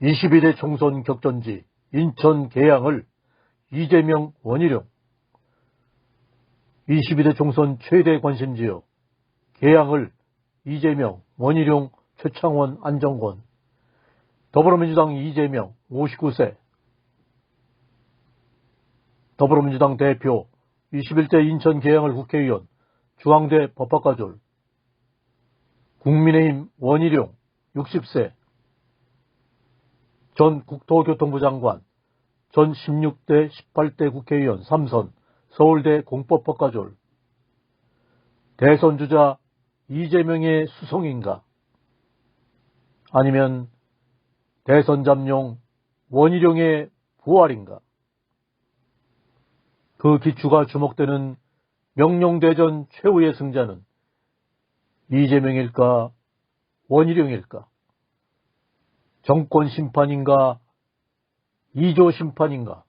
22대 총선 격전지 인천 계양을 이재명 원희룡 22대 총선 최대 관심지역 계양을 이재명 원희룡 최창원 안정권 더불어민주당 이재명 59세 더불어민주당 대표 21대 인천 계양을 국회의원 중앙대 법학가졸 국민의힘 원희룡 60세 전 국토교통부 장관, 전 16대 18대 국회의원 3선 서울대 공법학과졸 대선 주자 이재명의 수성인가? 아니면 대선 잠룡 원희룡의 부활인가? 그 기추가 주목되는 명령대전 최후의 승자는 이재명일까 원희룡일까 정권 심판인가, 이조 심판인가,